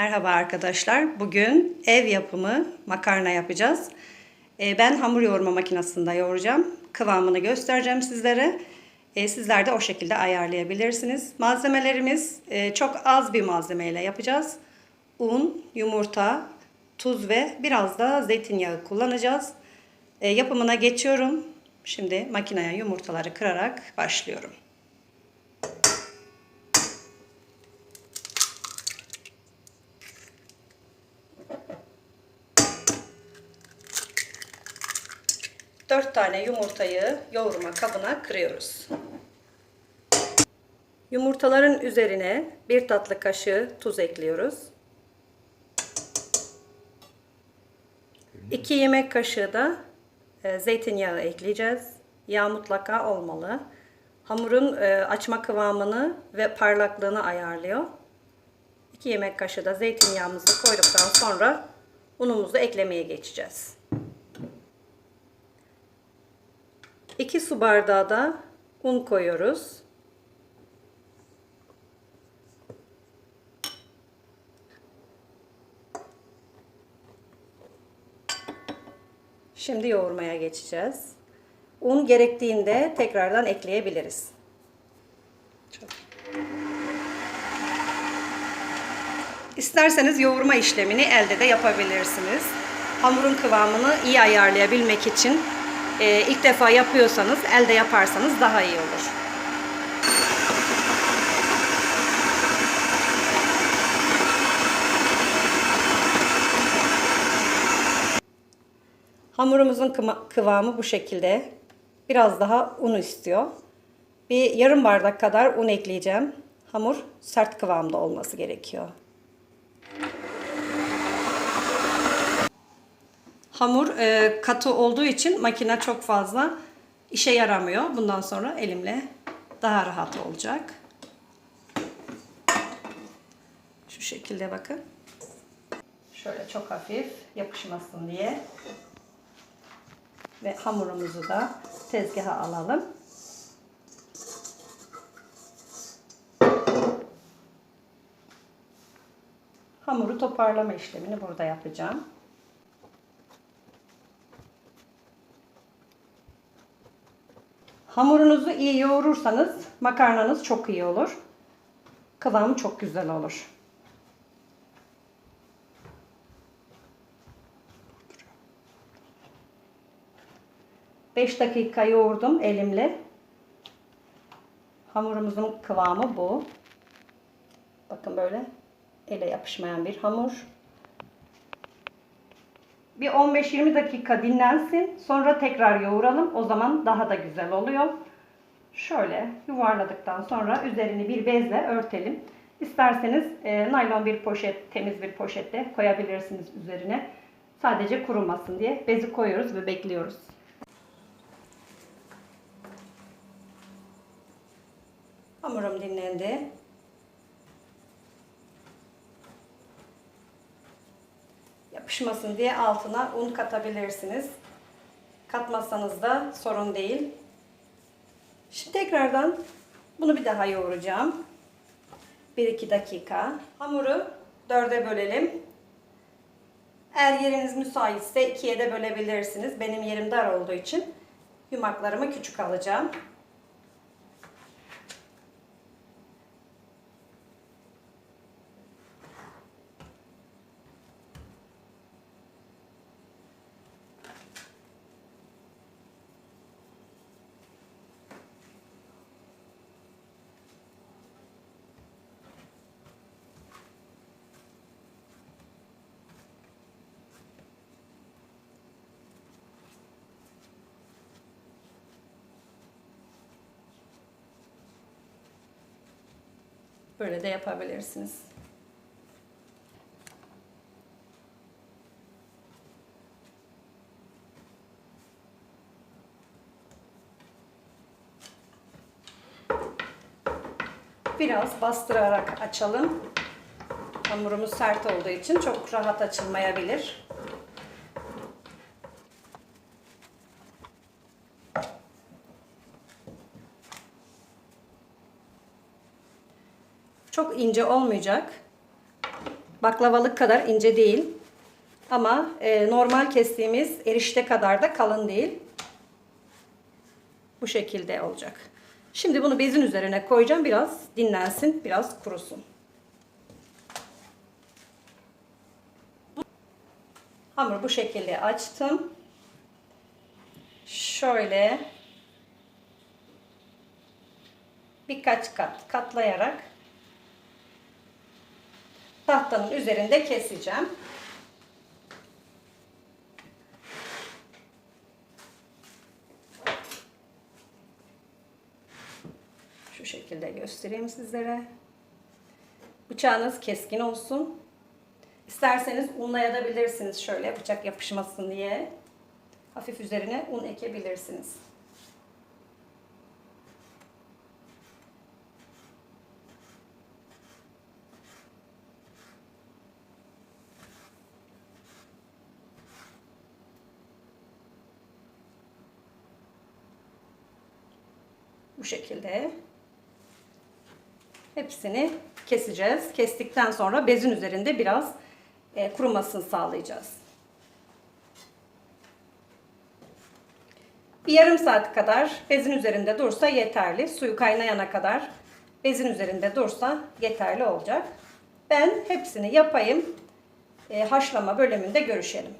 Merhaba arkadaşlar. Bugün ev yapımı makarna yapacağız. Ee, Ben hamur yoğurma makinesinde yoğuracağım. Kıvamını göstereceğim sizlere. Ee, Sizler de o şekilde ayarlayabilirsiniz. Malzemelerimiz e, çok az bir malzemeyle yapacağız. Un, yumurta, tuz ve biraz da zeytinyağı kullanacağız. Ee, Yapımına geçiyorum. Şimdi makineye yumurtaları kırarak başlıyorum. Dört tane yumurtayı yoğurma kabına kırıyoruz. Yumurtaların üzerine bir tatlı kaşığı tuz ekliyoruz. 2 yemek kaşığı da e, zeytinyağı ekleyeceğiz. Yağ mutlaka olmalı. Hamurun e, açma kıvamını ve parlaklığını ayarlıyor. 2 yemek kaşığı da zeytinyağımızı koyduktan sonra unumuzu eklemeye geçeceğiz. 2 su bardağı da un koyuyoruz. Şimdi yoğurmaya geçeceğiz. Un gerektiğinde tekrardan ekleyebiliriz. Çok. İsterseniz yoğurma işlemini elde de yapabilirsiniz. Hamurun kıvamını iyi ayarlayabilmek için e, ilk defa yapıyorsanız elde yaparsanız daha iyi olur. Hamurumuzun kıvamı bu şekilde. Biraz daha un istiyor. Bir yarım bardak kadar un ekleyeceğim. Hamur sert kıvamda olması gerekiyor. Hamur e, katı olduğu için makine çok fazla işe yaramıyor. Bundan sonra elimle daha rahat olacak. Şu şekilde bakın. Şöyle çok hafif yapışmasın diye. Ve hamurumuzu da tezgaha alalım. Hamuru toparlama işlemini burada yapacağım. Hamurunuzu iyi yoğurursanız makarnanız çok iyi olur. Kıvamı çok güzel olur. Beş dakika yoğurdum elimle. Hamurumuzun kıvamı bu. Bakın böyle ele yapışmayan bir hamur. Bir 15-20 dakika dinlensin. Sonra tekrar yoğuralım. O zaman daha da güzel oluyor. Şöyle yuvarladıktan sonra üzerini bir bezle örtelim. İsterseniz e, naylon bir poşet, temiz bir poşette koyabilirsiniz üzerine. Sadece kurumasın diye bezi koyuyoruz ve bekliyoruz. Hamurum dinlendi. Yapışmasın diye altına un katabilirsiniz. Katmazsanız da sorun değil. Şimdi tekrardan bunu bir daha yoğuracağım. 1-2 dakika. Hamuru dörde bölelim. Eğer yeriniz müsaitse ikiye de bölebilirsiniz. Benim yerim dar olduğu için yumaklarımı küçük alacağım. Böyle de yapabilirsiniz. Biraz bastırarak açalım. Hamurumuz sert olduğu için çok rahat açılmayabilir. İnce olmayacak. Baklavalık kadar ince değil. Ama e, normal kestiğimiz erişte kadar da kalın değil. Bu şekilde olacak. Şimdi bunu bezin üzerine koyacağım. Biraz dinlensin, biraz kurusun. Hamur bu şekilde açtım. Şöyle birkaç kat katlayarak tahtanın üzerinde keseceğim. Şu şekilde göstereyim sizlere. Bıçağınız keskin olsun. İsterseniz unlayabilirsiniz şöyle bıçak yapışmasın diye. Hafif üzerine un ekebilirsiniz. Şekilde hepsini keseceğiz. Kestikten sonra bezin üzerinde biraz e, kurumasını sağlayacağız. Bir yarım saat kadar bezin üzerinde dursa yeterli. Suyu kaynayana kadar bezin üzerinde dursa yeterli olacak. Ben hepsini yapayım. E, haşlama bölümünde görüşelim.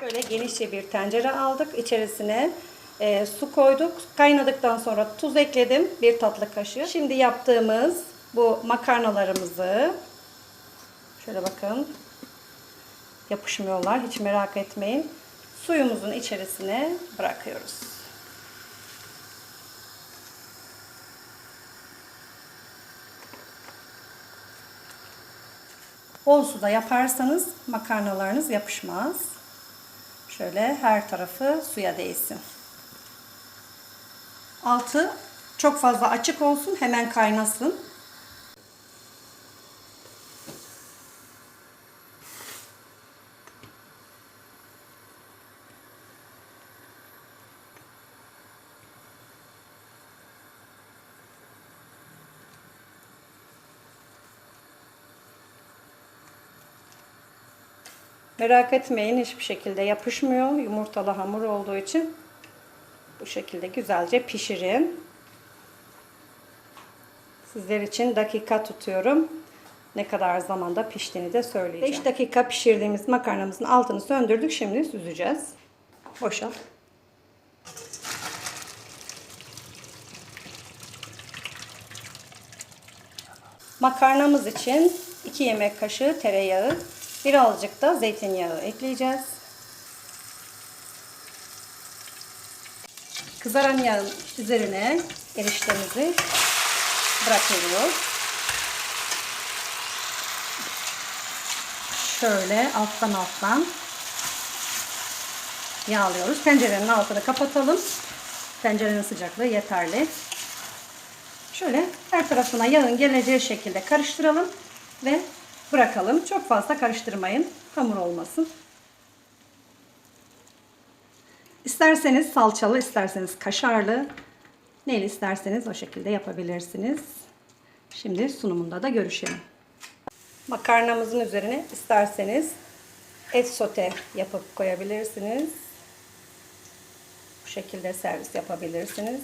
Şöyle genişçe bir tencere aldık. İçerisine e, su koyduk. Kaynadıktan sonra tuz ekledim. Bir tatlı kaşığı. Şimdi yaptığımız bu makarnalarımızı şöyle bakın yapışmıyorlar. Hiç merak etmeyin. Suyumuzun içerisine bırakıyoruz. Bol suda yaparsanız makarnalarınız yapışmaz. Şöyle her tarafı suya değsin. Altı çok fazla açık olsun, hemen kaynasın. Merak etmeyin hiçbir şekilde yapışmıyor. Yumurtalı hamur olduğu için bu şekilde güzelce pişirin. Sizler için dakika tutuyorum. Ne kadar zamanda piştiğini de söyleyeceğim. 5 dakika pişirdiğimiz makarnamızın altını söndürdük. Şimdi süzeceğiz. Boşalt. Makarnamız için 2 yemek kaşığı tereyağı, birazcık da zeytinyağı ekleyeceğiz. Kızaran yağın üzerine eriştemizi bırakıyoruz. Şöyle alttan alttan yağlıyoruz. Tencerenin altını kapatalım. Tencerenin sıcaklığı yeterli. Şöyle her tarafına yağın geleceği şekilde karıştıralım ve bırakalım. Çok fazla karıştırmayın. Hamur olmasın. İsterseniz salçalı, isterseniz kaşarlı, neyle isterseniz o şekilde yapabilirsiniz. Şimdi sunumunda da görüşelim. Makarnamızın üzerine isterseniz et sote yapıp koyabilirsiniz. Bu şekilde servis yapabilirsiniz.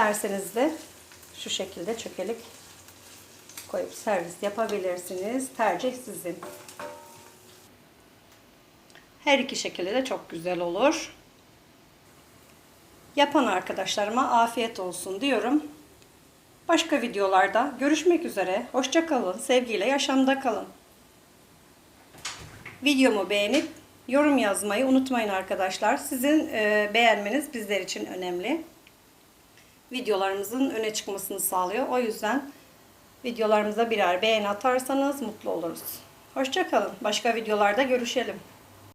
İsterseniz de şu şekilde çökelik koyup servis yapabilirsiniz. Tercih sizin. Her iki şekilde de çok güzel olur. Yapan arkadaşlarıma afiyet olsun diyorum. Başka videolarda görüşmek üzere. Hoşça kalın. Sevgiyle yaşamda kalın. Videomu beğenip yorum yazmayı unutmayın arkadaşlar. Sizin e, beğenmeniz bizler için önemli. Videolarımızın öne çıkmasını sağlıyor. O yüzden videolarımıza birer beğeni atarsanız mutlu oluruz. Hoşçakalın. Başka videolarda görüşelim.